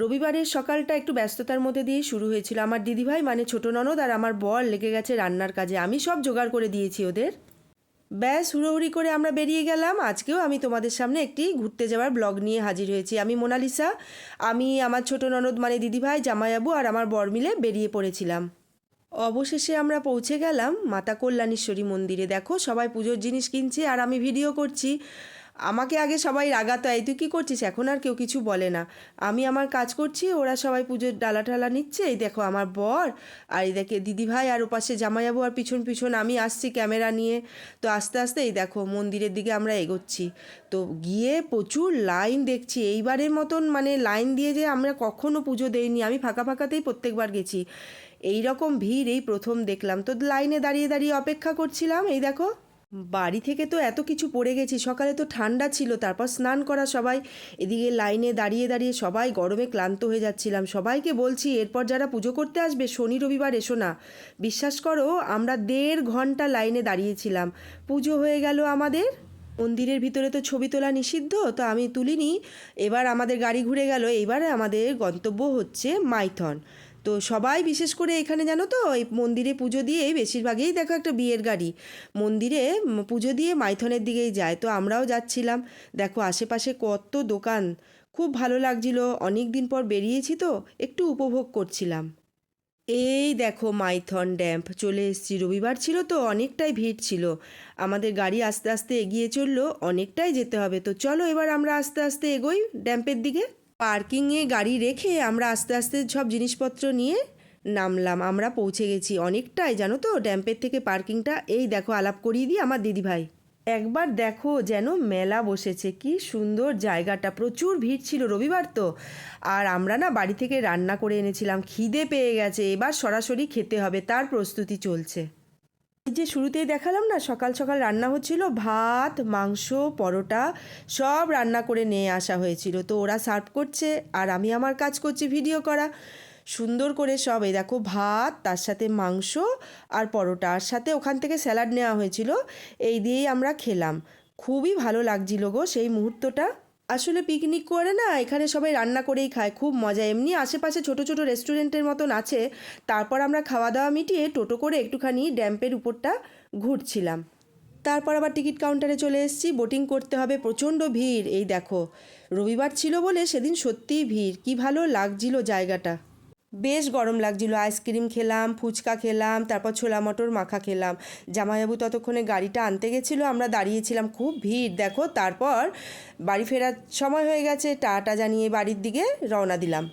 রবিবারের সকালটা একটু ব্যস্ততার মধ্যে দিয়েই শুরু হয়েছিল। আমার দিদিভাই মানে ছোট ননদ আর আমার বর লেগে গেছে রান্নার কাজে। আমি সব জোগাড় করে দিয়েছি ওদের। ব্যাস, হুড়োহুড়ি করে আমরা বেরিয়ে গেলাম। আজকেও আমি তোমাদের সামনে একটি ঘুরতে যাওয়ার ব্লগ নিয়ে হাজির হয়েছি। আমি মোনালিসা, আমি আমার ছোট ননদ মানে দিদিভাই, জামাইবাবু আর আমার বর মিলে বেরিয়ে পড়েছিলাম। অবশেষে আমরা পৌঁছে গেলাম মাতা কল্যাণেশ্বরী মন্দিরে। দেখো, সবাই পুজোর জিনিস কিনছে আর আমি ভিডিও করছি। আমাকে আগে সবাই রাগাতো, এই তুই কী করছিস? এখন আর কেউ কিছু বলে না। আমি আমার কাজ করছি, ওরা সবাই পুজোর ডালা ঠালা নিচ্ছে, এই দেখো আমার বর, আর এই দেখে দিদিভাই আর ওপাশে জামাইবাবু, আর পিছন পিছন আমি আসছি ক্যামেরা নিয়ে। তো আস্তে আস্তে এই দেখো মন্দিরের দিকে আমরা এগোচ্ছি। তো গিয়ে প্রচুর লাইন দেখছি, এইবারের মতন মানে লাইন দিয়ে যে আমরা কখনো পুজো দেইনি, আমি ফাঁকা ফাঁকাতেই প্রত্যেকবার গেছি। এই রকম ভিড় এই প্রথম দেখলাম। তো লাইনে দাঁড়িয়ে দাঁড়িয়ে অপেক্ষা করছিলাম, এই দেখো। বাড়ি থেকে তো এত কিছু পড়ে গেছি, সকালে তো ঠান্ডা ছিল, তারপর স্নান করা সবাই। এদিকে লাইনে দাঁড়িয়ে দাঁড়িয়ে সবাই গরমে ক্লান্ত হয়ে যাচ্ছিলাম। সবাইকে বলছি, এরপর যারা পুজো করতে আসবে, শনি, রবিবার এসো না। বিশ্বাস করো, আমরা দেড় ঘণ্টা লাইনে দাঁড়িয়েছিলাম। পুজো হয়ে গেল আমাদের। মন্দিরের ভিতরে তো ছবি তোলা নিষিদ্ধ, তো আমি তুলিনি। এবার আমাদের গাড়ি ঘুরে গেল। এবারে আমাদের গন্তব্য হচ্ছে মাইথন। তো সবাই বিশেষ করে এখানে জানো তো, এই মন্দিরে পুজো দিয়েই বেশিরভাগই দেখো একটা বিয়ের গাড়ি। মন্দিরে পুজো দিয়ে মাইথনের দিকেই যায়, তো আমরাও যাচ্ছিলাম। দেখো আশেপাশে কত দোকান, খুব ভালো লাগছিল। অনেক দিন পর বেরিয়েছি তো, একটু উপভোগ করছিলাম। এই দেখো মাইথন ড্যাম্প, চলে এসেছি। রবিবার ছিল তো, অনেকটাই ভিড় ছিল। আমাদের গাড়ি আস্তে আস্তে এগিয়ে চলল, অনেকটাই যেতে হবে। তো চলো এবার আমরা আস্তে আস্তে এগোই ড্যাম্পের দিকে। পার্কিংয়ে গাড়ি রেখে আমরা আস্তে আস্তে সব জিনিসপত্র নিয়ে নামলাম। আমরা পৌঁছে গেছি অনেকটাই, জানো তো? ড্যাম্পের থেকে পার্কিংটা, এই দেখো, আলাপ করিয়ে দিই আমার দিদিভাই। একবার দেখো যেন মেলা বসেছে, কি সুন্দর জায়গাটা। প্রচুর ভিড় ছিল রবিবার তো। আর আমরা না বাড়ি থেকে রান্না করে এনেছিলাম, খিদে পেয়ে গেছে। এবার সরাসরি খেতে হবে, তার প্রস্তুতি চলছে। যে শুরুতেই দেখালাম না, সকাল সকাল রান্না হচ্ছিল ভাত, মাংস, পরোটা, সব রান্না করে নিয়ে আসা হয়েছিল। তো ওরা সার্ভ করছে আর আমি আমার কাজ করছি ভিডিও করা। সুন্দর করে সব, এই দেখো ভাত, তার সাথে মাংস আর পরোটা। আর সাথে ওখান থেকে স্যালাড নেওয়া হয়েছিল। এই দিয়েই আমরা খেলাম। খুবই ভালো লাগছিল গো সেই মুহূর্তটা। আসলে পিকনিক করে না, এখানে সবাই রান্না করেই খায়, খুব মজা। এমনি আশেপাশে ছোট ছোট রেস্টুরেন্টের মতন আছে। তারপর আমরা খাওয়া দাওয়া মিটিয়ে টোটো করে একটুখানি ড্যাম্পের উপরটা ঘুরছিলাম। তারপর আবার টিকিট কাউন্টারে চলে এসেছি। বোটিং করতে হবে, প্রচণ্ড ভিড়। এই দেখো, রবিবার ছিল বলে সেদিন সত্যিই ভিড়। কি ভালো লাগছিল জায়গাটা। বেশ গরম লাগছিল। আইসক্রিম খেলাম, ফুচকা খেলাম, তারপর ছোলা মটর মাখা খেলাম। জামাইবাবু ততক্ষণে গাড়িটা আনতে গেছিল, আমরা দাঁড়িয়েছিলাম খুব ভিড়। দেখো, তারপর বাড়ি ফেরার সময় হয়ে গেছে। টাটা জানিয়ে বাড়ির দিকে রওনা দিলাম।